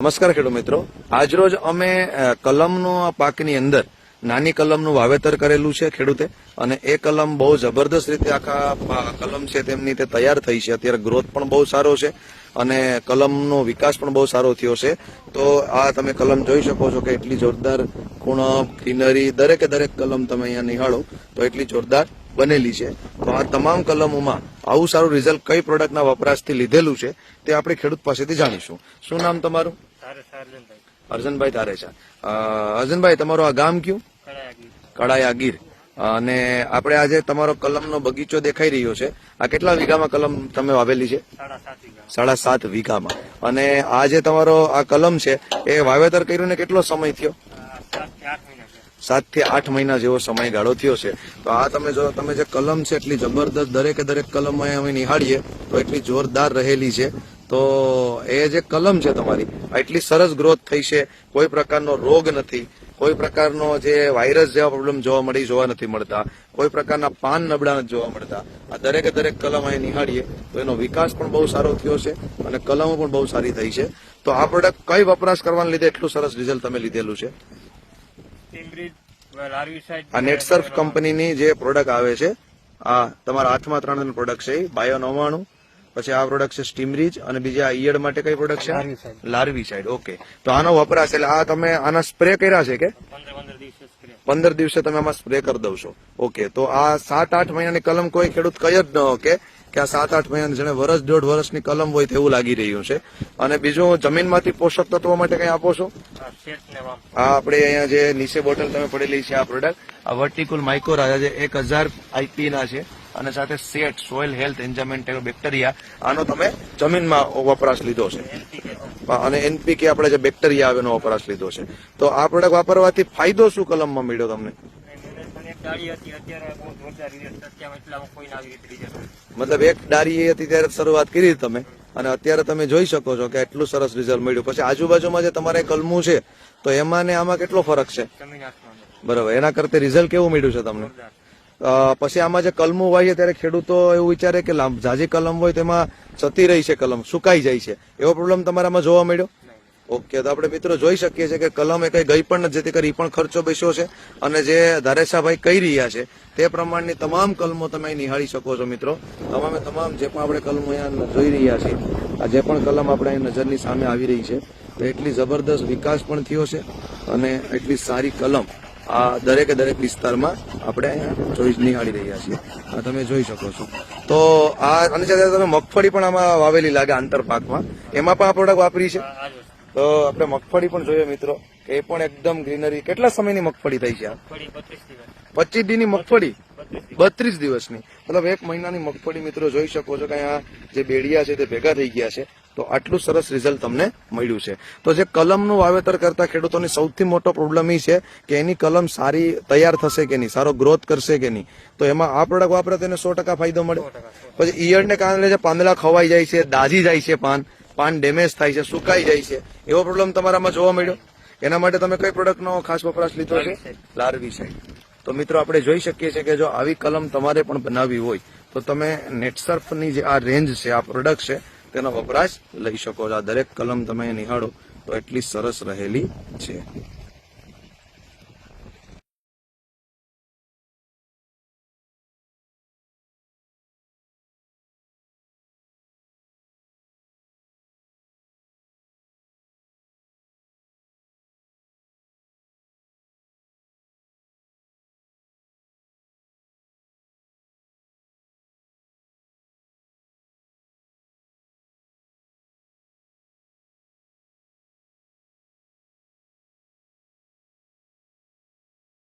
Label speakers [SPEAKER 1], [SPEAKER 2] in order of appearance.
[SPEAKER 1] નમસ્કાર ખેડૂત મિત્રો. આજરોજ અમે કલમનો પાકની અંદર નાની કલમનું વાવેતર કરેલું છે ખેડૂતે અને એ કલમ બહુ જબરદસ્ત રીતે આખા કલમ છે તેમની તે તૈયાર થઈ છે. અત્યારે ગ્રોથ પણ બહુ સારો છે અને કલમનો વિકાસ પણ બહુ સારો થયો છે. તો આ તમે કલમ જોઈ શકો છો કે એટલી જોરદાર કુણપ ગ્રીનરી દરેકે દરેક કલમ તમે અહીંયા નિહાળો તો એટલી જોરદાર બનેલી છે. તો આ તમામ કલમોમાં આવું સારું રિઝલ્ટ કઈ પ્રોડક્ટના વપરાશથી લીધેલું છે તે આપણે ખેડૂત પાસેથી જાણીશું. શું નામ તમારું? અર્જનભાઈ તારે છે. અર્જનભાઈ તમારું આ ગામ કયું? કડાયા ગીર અને આપણે આજે તમારો કલમનો બગીચો દેખાઈ રહ્યો છે. આ કેટલા વીઘામાં કલમ તમે વાવેલી છે?
[SPEAKER 2] સાડા સાત
[SPEAKER 1] વીઘામાં. અને આ જે તમારો આ કલમ છે એ વાવેતર કર્યું ને કેટલો સમય થયો?
[SPEAKER 2] સાતથી આઠ મહિના છે
[SPEAKER 1] સાતથી આઠ મહિના જેવો સમયગાળો થયો છે. તો આ તમે જો તમે જે કલમ છે એટલી જબરદસ્ત દરેકે દરેક કલમ અમે નિહાળીએ તો એટલી જોરદાર રહેલી છે. તો એ જે કલમ છે તમારી. એટલી સરસ ગ્રોથ થઈ છે. કોઈ પ્રકારનો રોગ નથી. કોઈ પ્રકારનો જે વાયરસ જેવા પ્રોબ્લેમ જોવા મળી જોવા નથી મળતા. કોઈ પ્રકારના પાન નબળા નથી જોવા મળતા. આ દરેકે દરેક કલમ અહીં નિહાળીએ તો એનો વિકાસ પણ બહુ સારો થયો છે અને કલમો પણ બહુ સારી થઈ છે. તો આ પ્રોડક્ટ કઈ વપરાશ કરવાને લીધે એટલું સરસ રિઝલ્ટ તમે લીધેલું છે? આ નેટસર્ફ કંપનીની જે પ્રોડક્ટ આવે છે આ તમારા હાથમાં ત્રણ પ્રોડક્ટ છે બાયો નવ્વાણું પછી આ પ્રોડક્ટ છે સ્ટીમરીજ અને બીજા આ ઈયળ માટે કઈ પ્રોડક્ટ છે?
[SPEAKER 2] લાર્વી સાઈડ.
[SPEAKER 1] ઓકે તો આનો વપરાશ એટલે આ તમે આના સ્પ્રે કર્યા છે કે?
[SPEAKER 2] પંદર દિવસે
[SPEAKER 1] તમે આમાં સ્પ્રે કરી દઉં છો. ઓકે તો આ સાત આઠ મહિનાની કલમ કોઈ ખેડૂત કહી જ ન કે કે આ સાત આઠ મહિનાની જેને વર્ષ દોઢ વર્ષની કલમ હોય તેવું લાગી રહ્યું છે. અને બીજું જમીનમાંથી પોષક તત્વો માટે કઈ આપો છો?
[SPEAKER 2] આ
[SPEAKER 1] આપણે અહીંયા જે નીચે બોટલ તમે પડેલી છે આ પ્રોડક્ટ આ વર્ટિકલ માઇકોરા જે એક હજાર આઈપી ના છે. અને સાથે set soil health enhancement bacteria આનો તમે જમીનમાં વપરાશ લીધો છે. અને એનપીકે આપણે જે બેક્ટેરિયા આવે એનો વપરાશ લીધો છે. તો આ પ્રોડક્ટ વાપરવાથી ફાયદો શું કલમમાં મળ્યો તમને? મતલબ એક ડાળી હતી ત્યારે શરૂઆત કરી તમે અને અત્યારે તમે જોઈ શકો છો કે એટલું સરસ રિઝલ્ટ મળ્યું. પછી આજુબાજુમાં જે તમારે કલમું છે તો એમાં ને આમાં કેટલો ફરક છે? બરોબર એના કરતા રિઝલ્ટ કેવું મળ્યું છે તમને? પછી આમાં જે કલમો વાવીએ ત્યારે ખેડૂતો એવું વિચારે કે ઝાઝી કલમ હોય તેમાં જતી રહી છે કલમ, સુકાઈ જાય છે. એવો પ્રોબ્લેમ તમારામાં જોવા મળ્યો? ઓકે, તો આપણે મિત્રો જોઈ શકીએ છીએ કે કલમ એ કઈ ગઈ પણ નથી, જેથી કરી પણ ખર્ચો બેસ્યો છે. અને જે ધારેશાભાઈ કહી રહ્યા છે, તે પ્રમાણની તમામ કલમો તમે નિહાળી શકો છો મિત્રો. તમામે તમામ જે પણ આપણે કલમો અહીંયા જોઈ રહ્યા છીએ, આ જે પણ કલમ આપણે અહીં નજરની સામે આવી રહી છે, તો એટલી જબરદસ્ત વિકાસ પણ થયો છે અને એટલી સારી કલમ આ દરેકે દરેક વિસ્તારમાં આપણે અહીંયા જોઈ નિહાળી રહ્યા છીએ. આ તમે જોઈ શકો છો. તો આ અને સાથે તમે મગફળી પણ આમાં વાવેલી લાગે આંતર પાકમાં. એમાં પણ આ પ્રોડક્ટ વાપરી છે? તો આપણે મગફળી પણ જોઈએ મિત્રો એ પણ એકદમ ગ્રીનરી. કેટલા સમયની મગફળી થઈ છે પચીસ દી મગફળી?
[SPEAKER 2] બત્રીસ
[SPEAKER 1] દિવસની. મતલબ એક મહિનાની મગફળી મિત્રો જોઈ શકો છો કે અહીંયા જે બેડિયા છે તે ભેગા થઈ ગયા છે. તો આટલું સરસ રિઝલ્ટ તમને મળ્યું છે. તો જે કલમનું વાવેતર કરતા ખેડૂતોની સૌથી મોટો પ્રોબ્લેમ એ છે કે એની કલમ સારી તૈયાર થશે કે નહીં? સારો ગ્રોથ કરશે કે નહીં? તો એમાં આ પ્રોડક્ટ વાપરે એને સો ટકા ફાયદો મળે. પછી ઈયળને કારણે જે પાંદડા ખવાઈ જાય છે દાઝી જાય છે પાન પાન ડેમેજ થાય છે સુકાઈ જાય છે. એવો પ્રોબ્લેમ તમારામાં જોવા મળ્યો? એના માટે તમે કઈ પ્રોડક્ટનો ખાસ વપરાશ લીધો છે? Larvicide. તો મિત્રો આપણે જોઈ શકીએ છીએ કે જો આવી કલમ તમારે પણ બનાવવી હોય તો તમે નેટસર્ફની જે આ રેન્જ છે આ પ્રોડક્ટ છે તેનો વપરાશ લઈ શકો છો. આ દરેક કલમ તમે નિહાળો તો એટલી સરસ રહેલી છે.